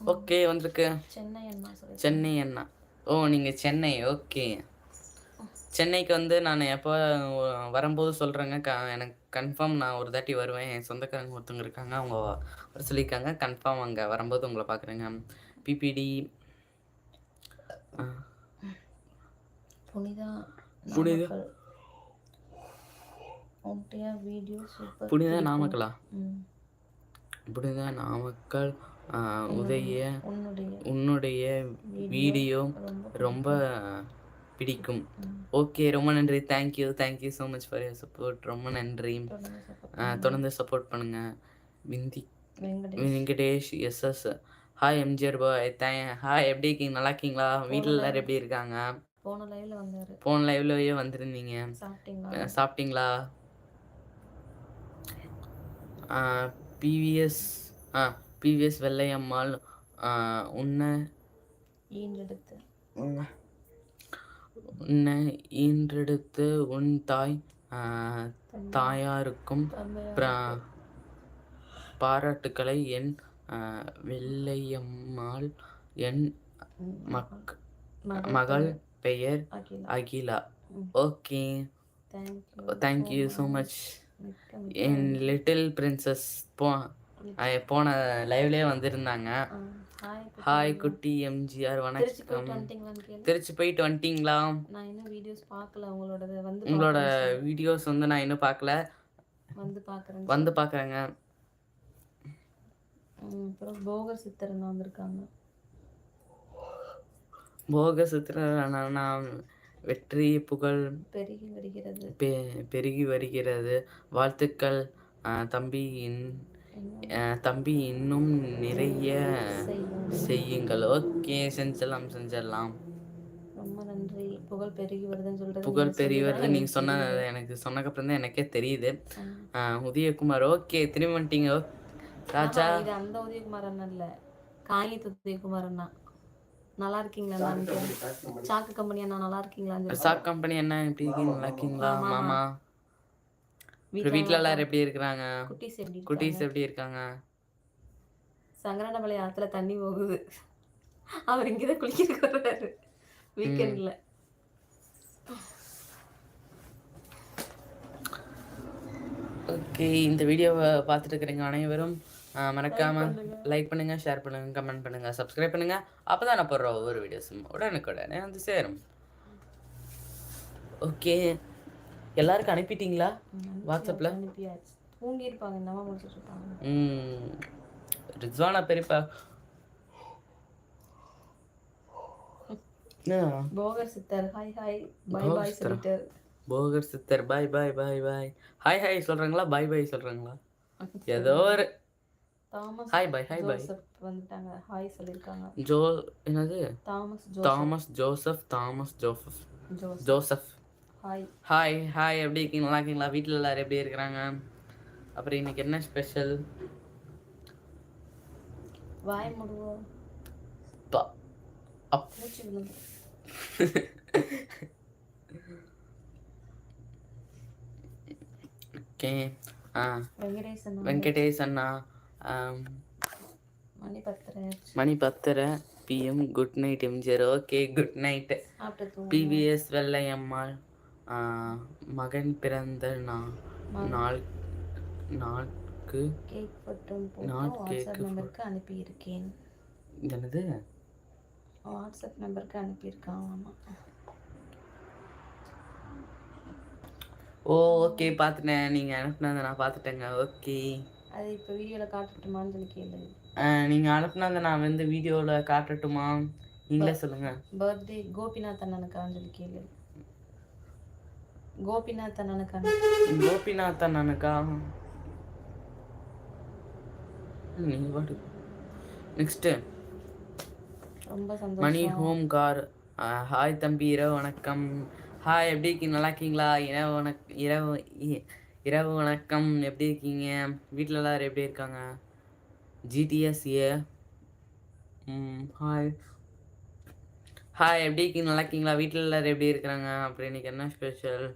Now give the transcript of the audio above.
Okay வந்திருக்கு. சென்னை அண்ணா சென்னை அண்ணா. ஓ நீங்கள் Chennai okay. சென்னைக்கு வந்து நான் எப்போ வரும்போது சொல்கிறேங்க க எனக்கு கன்ஃபார்ம் நான் ஒரு தாட்டி வருவேன். என் சொந்தக்காரங்க ஒருத்தவங்க இருக்காங்க அவங்க வர சொல்லியிருக்காங்க. கன்ஃபார்ம் அங்கே வரும்போது உங்களை பார்க்குறேங்க. பிபிடி புனிதா புனிதா. புனிதா நாமக்கலா? ம். புனிதா நாமக்கல் உதய உன்னுடைய வீடியோ ரொம்ப பிடிக்கும். ஓகே ரொம்ப நன்றி. Thank you thank you so much for your support ரொம்ப நன்றி. தொடர்ந்து சப்போர்ட் பண்ணுங்க. Vindhi Venkatesh. Yes yes. Hi MGR bye தே ஹாய் எப்படி இருக்கீங்க? நல்லா இருக்கீங்களா? வீட்டில் எல்லாரும் எப்படி இருக்காங்க? போன லைவ்ல வந்தாரு. போன லைவ்லயே வந்திருந்தீங்க. சாப்பிட்டீங்களா? பிவிஎஸ் ஆ பிவிஎஸ் வெள்ளையம்மாள் உன்னை ஈன்றெடுத்து. உன்னை ஈன்றெடுத்து உன் தாய் தாயாருக்கும் பாராட்டுக்களை என் வெள்ளையம்மாள் என் மக் மகள் பெயர் Akila. Okay. Thank you so much N little princess போ போன லைவ்லேயே வந்திருந்தாங்க. ஹாய் குட்டி எம்ஜிஆர் வணக்கம். திருச்சி போயிட்டு வந்துட்டீங்களா? நான் இன்னும் வீடியோஸ் பார்க்கல உங்களோடது வந்து உங்களோட வீடியோஸ் வந்து நான் இன்னும் பார்க்கல. வந்து பார்க்குறேன் வந்து பார்க்குறேங்க. அப்புறம் போகர் சித்தர் வந்திருக்காங்க. போக சுத்திர நான் வெற்றி புகழ் பெருகி வருகிறது. பெருகி வருகிறது. வாழ்த்துக்கள் தம்பி தம்பி இன்னும் நிறைய செய்யுங்கள். ஓகே செஞ்சிடலாம் செஞ்சிடலாம். ரொம்ப நன்றி. புகழ் பெருகி வருதுன்னு சொல்றது புகழ் நீங்க சொல்லி வருது. தான் நீங்கள் சொன்ன எனக்கு சொன்னக்கப்புறம் தான் எனக்கே தெரியுது. உதயகுமார் ஓகே திரும்பி வந்துட்டீங்க. ராஜா. அந்த உதயகுமார் அண்ணன் இல்ல. காகித உதயகுமார் அண்ணா. நல்லா இருக்கீங்களா நான் சாக்கு கம்பெனி அண்ணா நல்லா இருக்கீங்களான்னு சொல்லி சாக் கம்பெனி என்ன எப்படி இருக்கீங்க நல்லா இருக்கீங்களா? மாமா. வீட்டுல வீட்டில் எல்லாரும் எப்படி இருக்கிறாங்க குட்டீஸ் எப்படி குட்டீஸ் எப்படி இருக்காங்க? சங்கரனபலை ஆத்துல தண்ணி போகுது. அவர் இங்கதான் குளிக்கிறதுக்கு வர்றாரு வீக்கெண்ட்ல ஓகே இந்த வீடியோவை பார்த்துட்டு இருக்கிறீங்க அனைவரும். ஆஹ் மறக்காம லைக் பண்ணுங்க. ஷேர் பண்ணுங்க கமெண்ட் பண்ணுங்க சப்ஸ்கிரைப் பண்ணுங்க அப்பதான் நான் போடுற ஒவ்வொரு வீடியோஸும் உடனுக்குடனே வந்து சேரும். ஓகே எல்லாருக்கும் அனுப்பிட்டீங்களா? வாட்ஸ்அப்ல அனுப்பியாச்சு. தூங்கி இருப்பாங்க என்னமா முடிச்சுட்டு ரிஸ்வானா பெரியப்பா. Bhogar Siddhar hi hi bye Bhogar bye Chithra? Bhogar சித்தர் பாய் பாய் பாய் பாய் ஹாய் ஹாய் சொல்றாங்களா? பாய் பாய் சொல்றாங்களா? ஏதோ ஒரு Thomas hi bye hi bye வந்துட்டாங்க. ஹாய் சொல்லியிருக்காங்க ஜோ என்னது? Thomas Thomas Joseph Thomas Joseph. Joseph. Hi hi hi எப்படி இருக்கீங்க? நல்லா இருக்கீங்களா? வீட்டில் எல்லாரும் எப்படி இருக்கிறாங்க? அப்புறம் இன்னைக்கு என்ன ஸ்பெஷல் வாய் முடுவோம். ஓகே ஆ. வெங்கடேஷ் அண்ணா மணி பத்தரை. மணி பத்தரை PM good night MGR okay good night PVS Vellaiyammal. ஆ, மகன் பிறந்த நாள் நாட்கு கேக் மற்றும் வாட்ஸ்அப் நம்பருக்கு அனுப்பியிருக்கேன். என்னது? வாட்ஸ்அப் நம்பருக்கு அனுப்பியிருக்கான் ஆமா ஓ ஓகே பார்த்துட்டேன். நீங்கள் அனுப்புனதை நான் பார்த்துட்டேங்க. ஓகே அது இப்போ வீடியோவில் காட்டட்டுமான்னு சொல்லி கேளு நீங்கள் அனுப்புனதை நான் வந்து வீடியோவில் காட்டட்டுமா? நீங்களே சொல்லுங்கள் பர்த்டே கோபிநாத் அண்ணனுக்கான்னு சொல்லி கேளு கோபிநாத் அண்ணனுக்கு கோபிநாத் அண்ணனுக்கா? நீங்கள் பாட்டு நெக்ஸ்ட்டு ரொம்ப மணி சந்தோஷம் ஹோம் கார். ஹாய் தம்பி இரவு வணக்கம். ஹாய் எப்படி இருக்கீங்க? நல்லா இருக்கீங்களா? இரவு வணக் இரவு இரவு வணக்கம். எப்படி இருக்கீங்க? வீட்டில் எல்லாரும் எப்படி இருக்காங்க? ஜிடிஎஸ்ஏ ம் ஹாய் ஹாய் எப்படி இருக்கீங்க? நல்லா இருக்கீங்களா? வீட்டில் எல்லாரும் எப்படி இருக்கிறாங்க? அப்புறம் இன்னைக்கு என்ன ஸ்பெஷல்